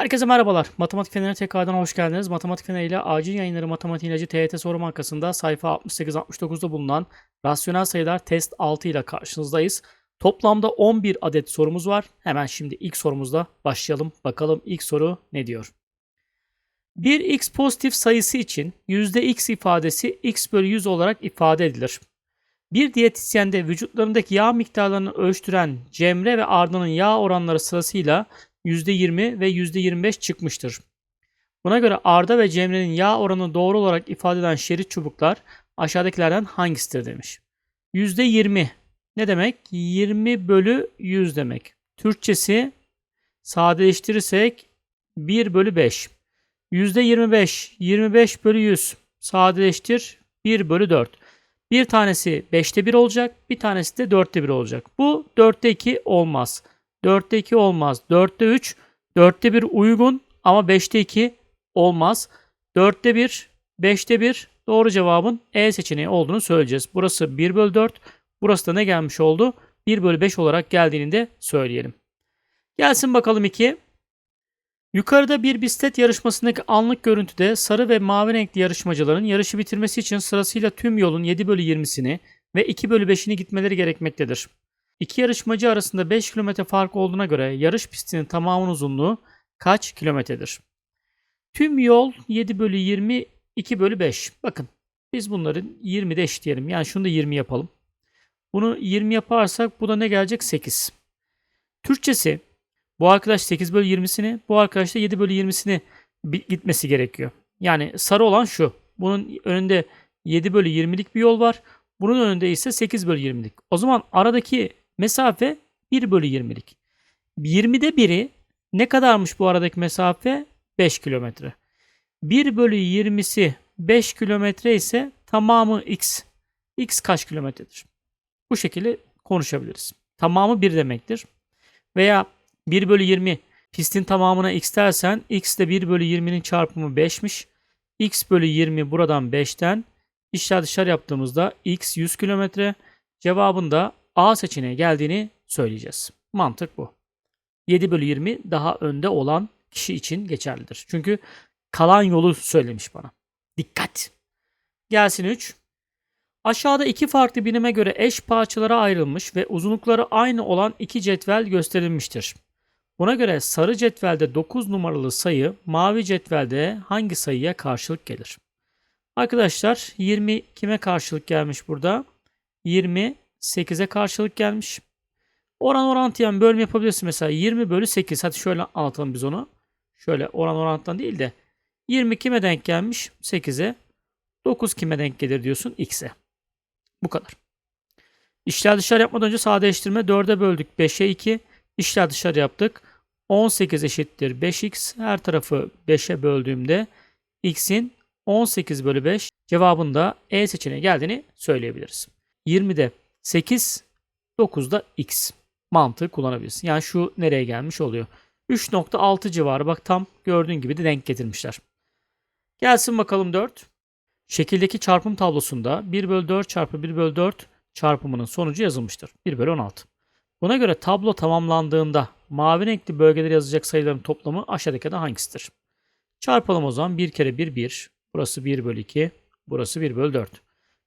Herkese merhabalar. Matematik Feneri tekrardan hoş geldiniz. Matematik Feneri ile acil yayınları Matematik İlacı TYT soru bankasında sayfa 68-69'da bulunan rasyonel sayılar test 6 ile karşınızdayız. Toplamda 11 adet sorumuz var. Hemen şimdi ilk sorumuzla başlayalım. Bakalım ilk soru ne diyor? Bir x pozitif sayısı için %x ifadesi x bölü 100 olarak ifade edilir. Bir diyetisyende vücutlarındaki yağ miktarlarını ölçtüren Cemre ve Arda'nın yağ oranları sırasıyla %20 ve %25 çıkmıştır. Buna göre Arda ve Cemre'nin yağ oranını doğru olarak ifade eden şerit çubuklar aşağıdakilerden hangisidir demiş. %20 ne demek? 20 bölü 100 demek. Türkçesi sadeleştirirsek 1 bölü 5. %25, 25 bölü 100 sadeleştir 1 bölü 4. Bir tanesi 5'te 1 olacak, bir tanesi de 4'te 1 olacak. Bu 4'te 2 olmaz. 4'te 2 olmaz. 4'te 3, 4'te 1 uygun ama 5'te 2 olmaz. 4'te 1, 5'te 1 doğru cevabın E seçeneği olduğunu söyleyeceğiz. Burası 1 bölü 4, burası da ne gelmiş oldu? 1 bölü 5 olarak geldiğini de söyleyelim. Gelsin bakalım 2. Yukarıda bir bisiklet yarışmasındaki anlık görüntüde sarı ve mavi renkli yarışmacıların yarışı bitirmesi için sırasıyla tüm yolun 7 bölü 20'sini ve 2 bölü 5'ini gitmeleri gerekmektedir. İki yarışmacı arasında 5 kilometre fark olduğuna göre yarış pistinin tamamının uzunluğu kaç kilometredir? Tüm yol 7 bölü 20, 2 bölü 5. Bakın biz bunları 20'de eşitleyelim. Yani şunu da 20 yapalım. Bunu 20 yaparsak bu da ne gelecek? 8. Türkçesi bu arkadaş 8 bölü 20'sini, bu arkadaş da 7 bölü 20'sini gitmesi gerekiyor. Yani sarı olan şu. Bunun önünde 7 bölü 20'lik bir yol var. Bunun önünde ise 8 bölü 20'lik. O zaman aradaki mesafe 1 bölü 20'lik. 20'de biri ne kadarmış bu aradaki mesafe? 5 kilometre. 1 bölü 20'si 5 kilometre ise tamamı x. x kaç kilometredir? Bu şekilde konuşabiliriz. Tamamı 1 demektir. Veya 1 bölü 20 pistin tamamına x dersen x de 1 bölü 20'nin çarpımı 5'miş. x bölü 20 buradan 5'ten işler dışarı yaptığımızda x 100 kilometre. Cevabında A seçeneği geldiğini söyleyeceğiz. Mantık bu. 7 bölü 20 daha önde olan kişi için geçerlidir. Çünkü kalan yolu söylemiş bana. Dikkat! Gelsin 3. Aşağıda iki farklı birime göre eş parçalara ayrılmış ve uzunlukları aynı olan iki cetvel gösterilmiştir. Buna göre sarı cetvelde 9 numaralı sayı mavi cetvelde hangi sayıya karşılık gelir? Arkadaşlar 20 kime karşılık gelmiş burada? 20 8'e karşılık gelmiş. Oran orantıyan bölüm yapabilirsin mesela 20 bölü 8. Hadi şöyle anlatalım biz onu. Şöyle oran orantıdan değil de 20 kime denk gelmiş? 8'e. 9 kime denk gelir diyorsun? X'e. Bu kadar. İşler dışarı yapmadan önce sadeleştirme 4'e böldük 5'e 2. İşler dışarı yaptık. 18 eşittir 5x. Her tarafı 5'e böldüğümde x'in 18 bölü 5 cevabında E seçeneği geldiğini söyleyebiliriz. 20'de 8, 9'da x mantığı kullanabilirsin. Yani şu nereye gelmiş oluyor. 3.6 civarı bak tam gördüğün gibi de denk getirmişler. Gelsin bakalım 4. Şekildeki çarpım tablosunda 1 bölü 4 çarpı 1 bölü 4 çarpımının sonucu yazılmıştır. 1 bölü 16. Buna göre tablo tamamlandığında mavi renkli bölgeleri yazacak sayıların toplamı aşağıdaki hangisidir? Çarpalım o zaman 1 kere 1 1. Burası 1 bölü 2. Burası 1 bölü 4.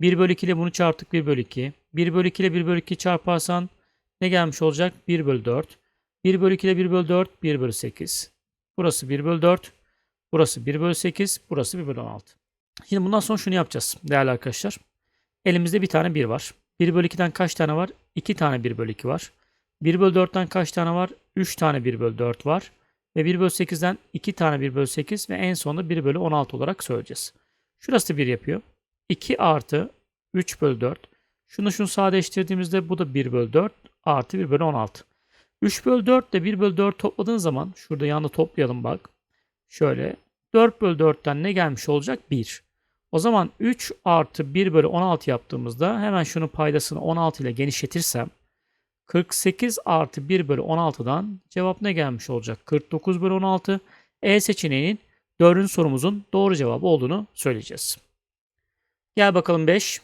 1 bölü 2 ile bunu çarptık 1 bölü 2. 1 bölü 2 ile 1 bölü 2 çarparsan ne gelmiş olacak? 1 bölü 4. 1 bölü 2 ile 1 bölü 4 1 bölü 8. Burası 1 bölü 4. Burası 1 bölü 8. Burası 1 bölü 16. Şimdi bundan sonra şunu yapacağız değerli arkadaşlar. Elimizde bir tane 1 var. 1 bölü 2'den kaç tane var? 2 tane 1 bölü 2 var. 1 bölü 4'ten kaç tane var? 3 tane 1 bölü 4 var. Ve 1 bölü 8'den 2 tane 1 bölü 8 ve en sonunda 1 bölü 16 olarak söyleyeceğiz. Şurası 1 yapıyor. 2 artı 3 bölü 4. Şunu şunu sadeleştirdiğimizde bu da 1 bölü 4 artı 1 bölü 16. 3 bölü 4 ile 1 bölü 4 topladığın zaman şurada yanında toplayalım bak. Şöyle 4 bölü 4'ten ne gelmiş olacak? 1. O zaman 3 artı 1 bölü 16 yaptığımızda hemen şunun paydasını 16 ile genişletirsem 48 artı 1 bölü 16'dan cevap ne gelmiş olacak? 49 bölü 16. E seçeneğinin 4. sorumuzun doğru cevabı olduğunu söyleyeceğiz. Gel bakalım 5.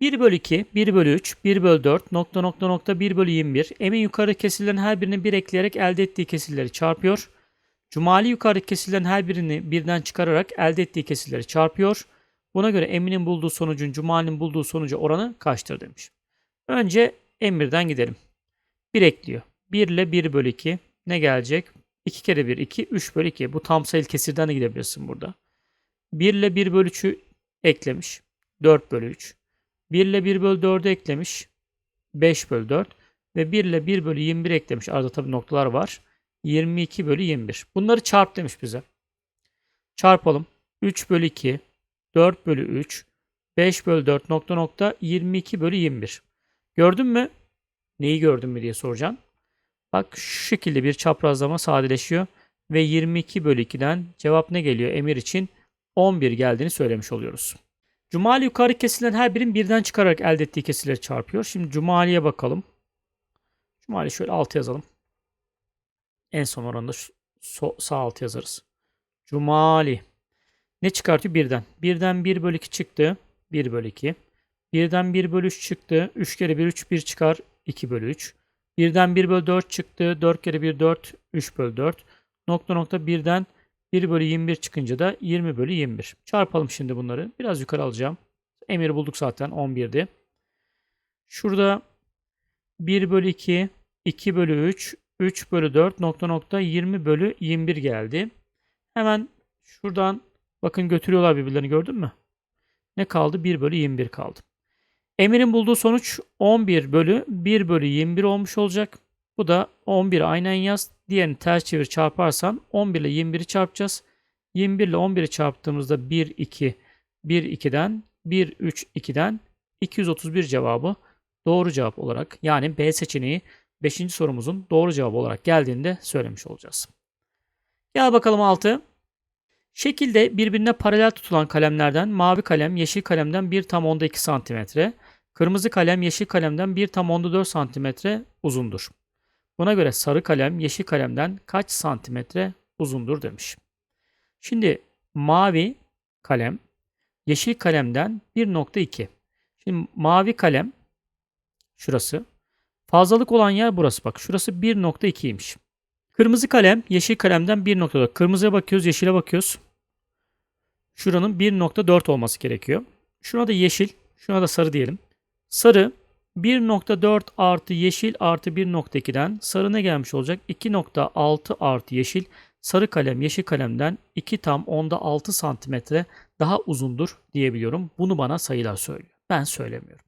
1 bölü 2, 1 bölü 3, 1 bölü 4, nokta nokta nokta 1 bölü 21. Emin yukarı kesirlerin her birine 1 ekleyerek elde ettiği kesirleri çarpıyor. Cumali yukarıdaki kesirlerin her birini birden çıkararak elde ettiği kesirleri çarpıyor. Buna göre Emin'in bulduğu sonucun Cumali'nin bulduğu sonucu oranı kaçtır demiş. Önce Emir'den gidelim. 1 ekliyor. 1 ile 1 bölü 2 ne gelecek? 2 kere 1 2 3 bölü 2. Bu tam sayılı kesirden de gidebilirsin burada. 1 ile 1 bölü 3'ü eklemiş. 4 bölü 3. 1 ile 1 bölü 4'ü eklemiş. 5 bölü 4. Ve 1 ile 1 bölü 21 eklemiş. Arada tabii noktalar var. 22 bölü 21. Bunları çarp demiş bize. Çarpalım. 3 bölü 2. 4 bölü 3. 5 bölü 4 nokta nokta 22 bölü 21. Gördün mü? Neyi gördün mü diye soracaksın. Bak şu şekilde bir çaprazlama sadeleşiyor. Ve 22 bölü 2'den cevap ne geliyor? Emir için 11 geldiğini söylemiş oluyoruz. Cumali yukarı kesilen her birin birden çıkararak elde ettiği kesirleri çarpıyor. Şimdi Cumali'ye bakalım. Cumali şöyle 6 yazalım. En son oranda şu, so, sağ alt yazarız. Cumali. Ne çıkartıyor? Birden. Birden 1 bölü 2 çıktı. 1 bölü 2. Birden 1 bölü 3 çıktı. 3 kere 1 3 1 çıkar. 2 bölü 3. Birden 1 bölü 4 çıktı. 4 kere 1 4. 3 bölü 4. Nokta nokta birden 1 bölü 21 çıkınca da 20 bölü 21. Çarpalım şimdi bunları. Biraz yukarı alacağım. Emir'i bulduk zaten 11'di. Şurada 1 bölü 2, 2 bölü 3, 3 bölü 4 nokta nokta 20 bölü 21 geldi. Hemen şuradan bakın götürüyorlar birbirlerini gördün mü? Ne kaldı? 1 bölü 21 kaldı. Emir'in bulduğu sonuç 11 bölü 1 bölü 21 olmuş olacak. Bu da 11 aynen yaz. Diğerini ters çevir çarparsan 11 ile 21'i çarpacağız. 21 ile 11'i çarptığımızda 1, 2, 1, 2'den 1, 3, 2'den 231 cevabı doğru cevap olarak yani B seçeneği 5. sorumuzun doğru cevabı olarak geldiğini de söylemiş olacağız. Gel bakalım 6. Şekilde birbirine paralel tutulan kalemlerden mavi kalem yeşil kalemden 1 tam onda 2 cm, kırmızı kalem yeşil kalemden 1 tam onda 4 cm uzundur. Buna göre sarı kalem yeşil kalemden kaç santimetre uzundur demiş. Şimdi mavi kalem yeşil kalemden 1.2. Şimdi mavi kalem şurası. Fazlalık olan yer burası bak. Şurası 1.2'ymiş. Kırmızı kalem yeşil kalemden 1.4. Kırmızıya bakıyoruz, yeşile bakıyoruz. Şuranın 1.4 olması gerekiyor. Şuna da yeşil, şuna da sarı diyelim. Sarı 1.4 artı yeşil artı 1.2'den sarı ne gelmiş olacak? 2.6 artı yeşil. Sarı kalem yeşil kalemden 2 tam onda 6 santimetre daha uzundur diyebiliyorum. Bunu bana sayılar söylüyor. Ben söylemiyorum.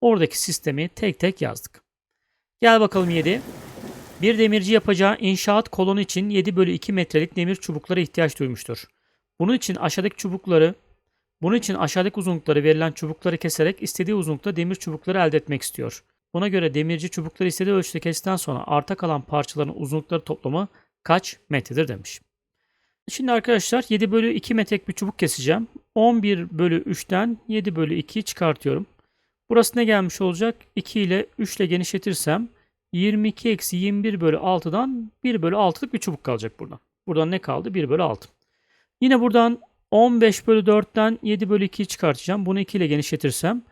Oradaki sistemi tek tek yazdık. Gel bakalım 7. Bir demirci yapacağı inşaat kolonu için 7 bölü 2 metrelik demir çubuklara ihtiyaç duymuştur. Bunun için aşağıdaki çubukları bunun için aşağıdaki uzunlukları verilen çubukları keserek istediği uzunlukta demir çubukları elde etmek istiyor. Buna göre demirci çubukları istediği ölçüde kestikten sonra arta kalan parçaların uzunlukları toplamı kaç metredir demiş. Şimdi arkadaşlar 7 bölü 2 metrelik bir çubuk keseceğim. 11 bölü 3'ten 7 bölü 2'yi çıkartıyorum. Burası ne gelmiş olacak? 2 ile 3 ile genişletirsem 22 eksi 21 bölü 6'dan 1 bölü 6'lık bir çubuk kalacak buradan. Buradan ne kaldı? 1 bölü 6. Yine buradan 15 bölü 4'ten 7 bölü 2'yi çıkartacağım. Bunu 2 ile genişletirsem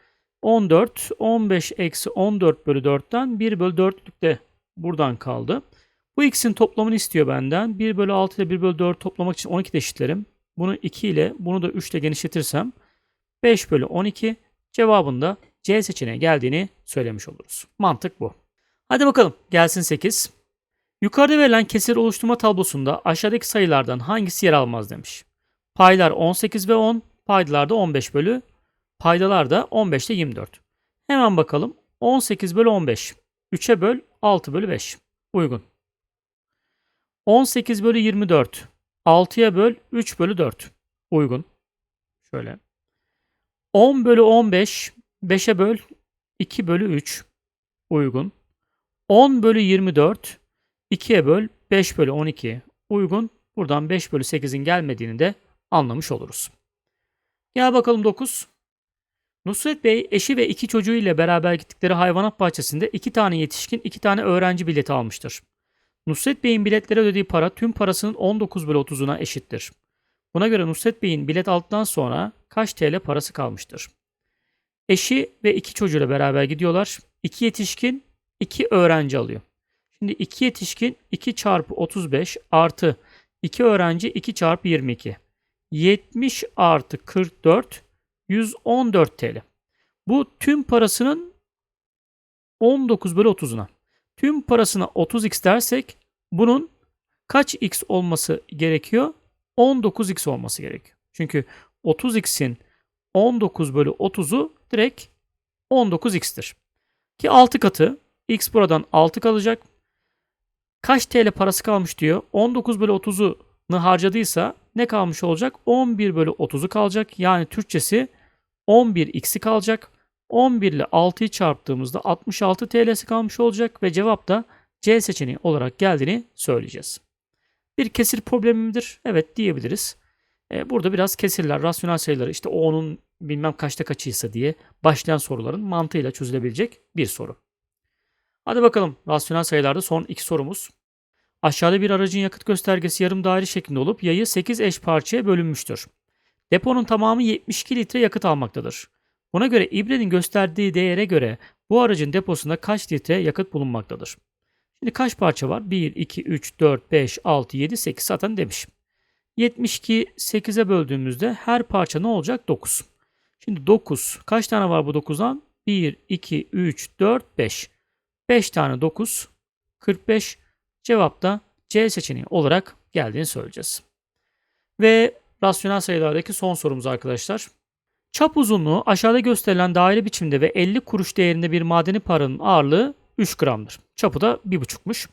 14, 15 eksi 14 bölü 4'ten 1 bölü 4'lük de buradan kaldı. Bu x'in toplamını istiyor benden. 1 bölü 6 ile 1 bölü 4 toplamak için 12 de eşitlerim. Bunu 2 ile bunu da 3 ile genişletirsem 5 bölü 12 cevabında C seçeneğe geldiğini söylemiş oluruz. Mantık bu. Hadi bakalım gelsin 8. Yukarıda verilen kesir oluşturma tablosunda aşağıdaki sayılardan hangisi yer almaz demiş. Paylar 18 ve 10, paydalar da 15 bölü, paydalar da 15 ile 24. Hemen bakalım. 18 bölü 15. 3'e böl 6 bölü 5. Uygun. 18 bölü 24. 6'ya böl 3 bölü 4. Uygun. Şöyle. 10 bölü 15. 5'e böl 2 bölü 3. Uygun. 10 bölü 24. 2'ye böl 5 bölü 12. Uygun. Buradan 5 bölü 8'in gelmediğini de anlamış oluruz. Gel bakalım 9. Nusret Bey eşi ve iki çocuğu ile beraber gittikleri hayvanat bahçesinde iki tane yetişkin iki tane öğrenci bileti almıştır. Nusret Bey'in biletlere ödediği para tüm parasının 19 bölü 30'una eşittir. Buna göre Nusret Bey'in bilet aldıktan sonra kaç TL parası kalmıştır? Eşi ve iki çocuğuyla beraber gidiyorlar. İki yetişkin, iki öğrenci alıyor. Şimdi iki yetişkin 2 çarpı 35 artı 2 öğrenci 2 çarpı 22. 70 artı 44 114 TL. Bu tüm parasının 19 bölü 30'una. Tüm parasına 30x dersek bunun kaç x olması gerekiyor? 19x olması gerekiyor. Çünkü 30x'in 19 bölü 30'u direkt 19x'tir. Ki 6 katı x buradan 6 kalacak. Kaç TL parası kalmış diyor. 19 bölü 30'unu harcadıysa ne kalmış olacak? 11 bölü 30'u kalacak. Yani Türkçesi 11x'i kalacak. 11 ile 6'yı çarptığımızda 66 TL'si kalmış olacak ve cevap da C seçeneği olarak geldiğini söyleyeceğiz. Bir kesir problemi midir? Evet diyebiliriz. E, burada biraz kesirler, rasyonel sayıları işte o onun bilmem kaçta kaçıysa diye başlayan soruların mantığıyla çözülebilecek bir soru. Hadi bakalım rasyonel sayılarda son iki sorumuz. Aşağıda bir aracın yakıt göstergesi yarım daire şeklinde olup yayı 8 eş parçaya bölünmüştür. Deponun tamamı 72 litre yakıt almaktadır. Buna göre ibrenin gösterdiği değere göre bu aracın deposunda kaç litre yakıt bulunmaktadır? Şimdi kaç parça var? 1, 2, 3, 4, 5, 6, 7, 8 zaten demiş. 72 8'e böldüğümüzde her parça ne olacak? 9. Şimdi 9. Kaç tane var bu 9'dan? 1, 2, 3, 4, 5. 5 tane 9. 45. Cevap da C seçeneği olarak geldiğini söyleyeceğiz. Ve rasyonel sayılardaki son sorumuz arkadaşlar. Çap uzunluğu aşağıda gösterilen daire biçimde ve 50 kuruş değerinde bir madeni paranın ağırlığı 3 gramdır. Çapı da 1,5'muş.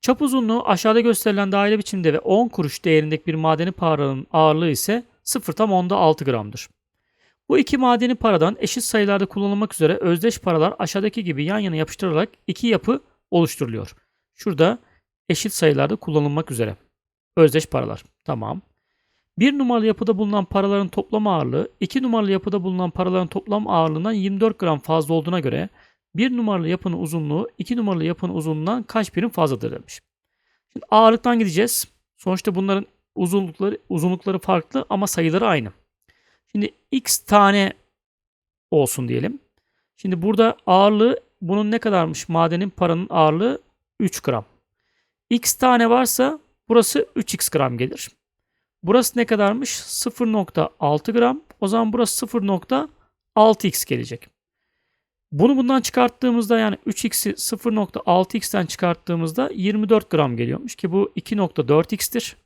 Çap uzunluğu aşağıda gösterilen daire biçimde ve 10 kuruş değerindeki bir madeni paranın ağırlığı ise 0 tam onda 6 gramdır. Bu iki madeni paradan eşit sayılarda kullanılmak üzere özdeş paralar aşağıdaki gibi yan yana yapıştırılarak iki yapı oluşturuluyor. Şurada eşit sayılarda kullanılmak üzere. Özdeş paralar. Tamam. Bir numaralı yapıda bulunan paraların toplam ağırlığı, iki numaralı yapıda bulunan paraların toplam ağırlığından 24 gram fazla olduğuna göre bir numaralı yapının uzunluğu iki numaralı yapının uzunluğundan kaç birim fazladır demiş. Şimdi ağırlıktan gideceğiz. Sonuçta bunların uzunlukları uzunlukları farklı ama sayıları aynı. Şimdi x tane olsun diyelim. Şimdi burada ağırlığı bunun ne kadarmış? Madenin paranın ağırlığı 3 gram. X tane varsa burası 3x gram gelir. Burası ne kadarmış? 0.6 gram. O zaman burası 0.6x gelecek. Bunu bundan çıkarttığımızda yani 3x'i 0.6x'ten çıkarttığımızda 24 gram geliyormuş ki bu 2.4x'tir.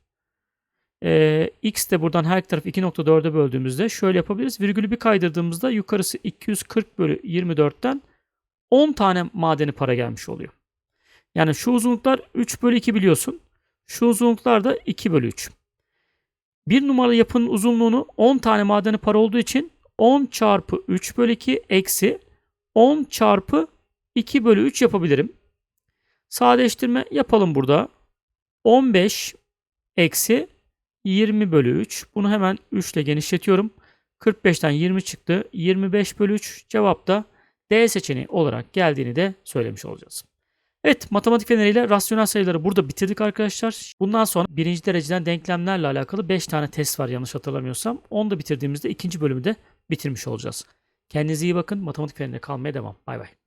Ee, x de buradan her taraf 2.4'e böldüğümüzde şöyle yapabiliriz. Virgülü bir kaydırdığımızda yukarısı 240 bölü 24'ten 10 tane madeni para gelmiş oluyor. Yani şu uzunluklar 3 bölü 2 biliyorsun. Şu uzunluklar da 2 bölü 3. Bir numaralı yapının uzunluğunu 10 tane madeni para olduğu için 10 çarpı 3 bölü 2 eksi 10 çarpı 2 bölü 3 yapabilirim. Sadeleştirme yapalım burada. 15 eksi 20 bölü 3. Bunu hemen 3 ile genişletiyorum. 45'ten 20 çıktı. 25 bölü 3 cevap da D seçeneği olarak geldiğini de söylemiş olacağız. Evet matematik feneriyle rasyonel sayıları burada bitirdik arkadaşlar. Bundan sonra birinci dereceden denklemlerle alakalı 5 tane test var yanlış hatırlamıyorsam. Onu da bitirdiğimizde ikinci bölümü de bitirmiş olacağız. Kendinize iyi bakın. Matematik feneriyle kalmaya devam. Bay bay.